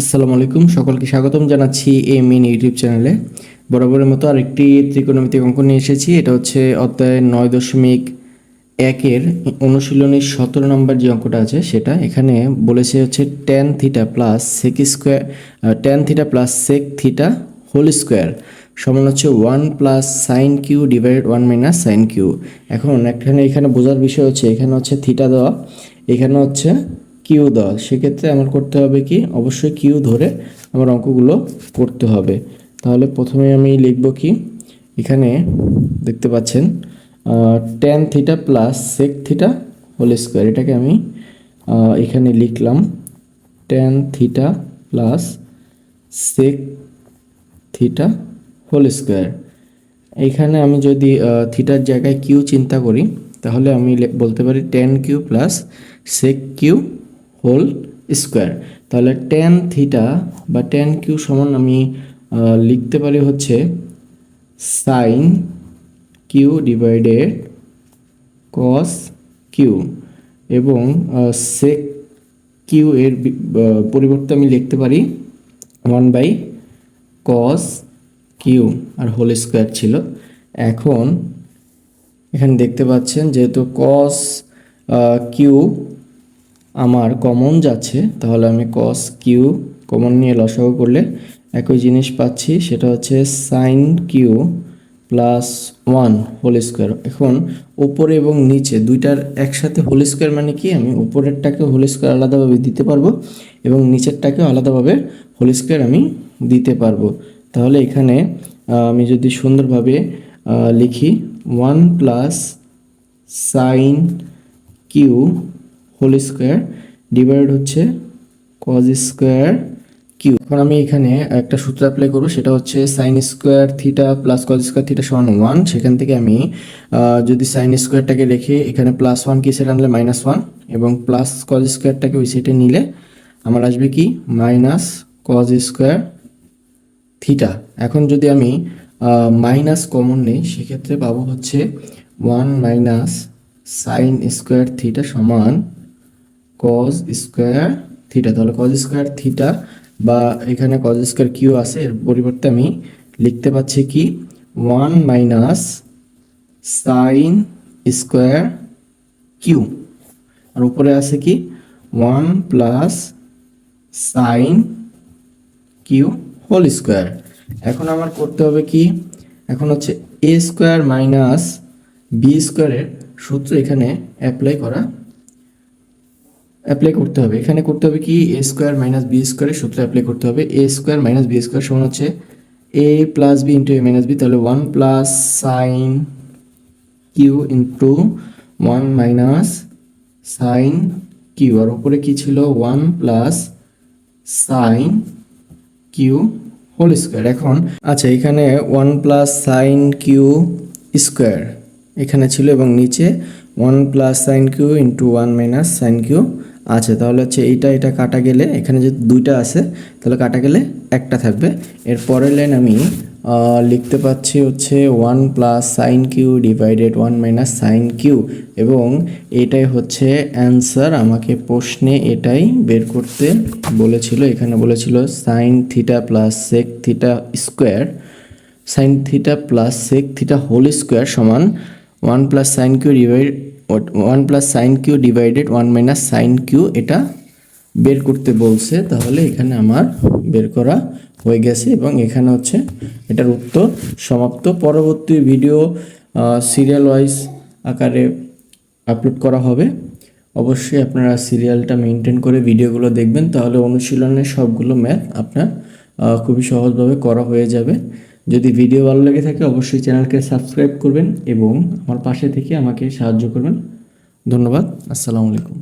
আসসালামু আলাইকুম, সকলকে স্বাগতম জানাচ্ছি এই মিন ইউটিউব চ্যানেলে। বরাবরের মতো আরেকটি ত্রিকোণমিতিক অঙ্ক নিয়ে এসেছি, এটা হচ্ছে অধ্যায় নয় দশমিক একের অনুশীলনীর সতেরো নম্বর যে অঙ্কটা আছে সেটা। এখানে বলেছে হচ্ছে tan theta plus sec square tan theta plus sec theta whole square সমান হচ্ছে one plus sine Q divided one minus sine Q এখন এখানে এখানে বোঝার বিষয় হচ্ছে, এখানে হচ্ছে থিটা দেওয়া, এখানে হচ্ছে কিউ দেওয়া সেক্ষেত্রে আমার করতে হবে কি? অবশ্যই কিউ ধরে আমার অঙ্কগুলো করতে হবে। তাহলে প্রথমে আমি লিখব কি? এখানে দেখতে পাচ্ছেন tan theta plus sec theta whole square এটাকে আমি এখানে লিখলাম tan theta plus sec theta whole square এইখানে আমি যদি থিটার জায়গায় কিউ চিন্তা করি, তাহলে আমি বলতে পারি tan Q plus sec Q whole square তাহলে টেন থিটা বা টেন কিউ সমান আমি লিখতে পারি হচ্ছে sine Q divided cos Q এবং সেক কিউ এর পরিবর্তে আমি লিখতে পারি ওয়ান বাই কস কিউ আর হোল স্কোয়ার ছিল। এখন এখানে দেখতে পাচ্ছেন যেহেতু কস কিউ আমার কমন যাচ্ছে তাহলে আমি কস কিউ কমন নিয়ে লসাগু করলে একই জিনিস পাচ্ছি, সেটা হচ্ছে sine Q plus one whole square এখন ওপরে এবং নিচে দুইটার একসাথে হোল স্কোয়ার মানে কি? আমি উপরেরটাকে হোল স্কোয়ার আলাদাভাবে দিতে পারব এবং নিচেরটাকেও আলাদাভাবে হোল স্কোয়ার আমি দিতে পারব। তাহলে এখানে আমি যদি সুন্দরভাবে লিখি one plus sine Q whole square divide হচ্ছে কজ স্কোয়ার কিউ এখন আমি এখানে একটা সূত্র অ্যাপ্লাই করব, সেটা হচ্ছে sine square theta plus cos square theta সমান ওয়ান সেখান থেকে আমি যদি সাইন স্কোয়ারটাকে রেখে এখানে প্লাস ওয়ান কি সেটা আনলে? মাইনাস ওয়ান এবং প্লাস কজ স্কোয়ারটাকে ওই সেটে নিলে আমার আসবে কি? মাইনাস কজ স্কোয়ার থিটা এখন যদি আমি মাইনাস কমন নেই, সেক্ষেত্রে পাবো হচ্ছে one minus sine square theta সমান কজ স্কোয়ার থিটা তাহলে কজ স্কোয়ার থিটা বা এখানে কজ স্কোয়ার কিউ আছে, এর পরিবর্তে আমি লিখতে পাচ্ছি কি? One minus sine square Q আর উপরে আছে কি? One plus sine Q whole square এখন আমার করতে হবে কি? এখন হচ্ছে এ স্কোয়ার মাইনাস বি স্কোয়ারের সূত্র এখানে অ্যাপ্লাই করা অ্যাপ্লাই করতে হবে। এখানে করতে হবে কি? এ স্কোয়ার মাইনাস বি স্কোয়ারের সূত্র অ্যাপ্লাই করতে হবে। A square minus B square সমান হচ্ছে A plus B into A minus B তাহলে one plus sine Q into one minus sine Q আর উপরে কি ছিল? One plus sine Q whole square এখন আচ্ছা এখানে one plus sine Q square এখানে ছিল এবং নিচে one plus sine Q into one minus sine Q আছে তাহলে হচ্ছে এইটা এটা কাটা গেলে এখানে যে দুইটা আছে, তাহলে কাটা গেলে একটা থাকবে। এর পরের লাইন আমি লিখতে পাচ্ছি হচ্ছে one plus sine Q divided one minus sine Q এবং এটাই হচ্ছে অ্যান্সার আমাকে প্রশ্নে এটাই বের করতে বলেছিল। এখানে বলেছিল sine theta plus sec theta square sine theta plus sec theta whole square সমান one plus sine Q divide one plus sine Q divided one minus sine Q এটা বের করতে বলছে, তাহলে এখানে আমার বের করা হয়ে গেছে এবং এখানে হচ্ছে এটার উত্তর সমাপ্ত। পরবর্তী ভিডিও সিরিয়াল ওয়াইজ আকারে আপলোড করা হবে। অবশ্যই আপনারা সিরিয়ালটা মেনটেন করে ভিডিওগুলো দেখবেন, তাহলে অনুশীলনের সবগুলো ম্যাথ আপনার খুবই সহজভাবে করা হয়ে যাবে। যদি ভিডিও ভালো লেগে থাকে, অবশ্যই চ্যানেলকে সাবস্ক্রাইব করবেন এবং আমার পাশে থেকে আমাকে সাহায্য করবেন। ধন্যবাদ, আসসালামু আলাইকুম।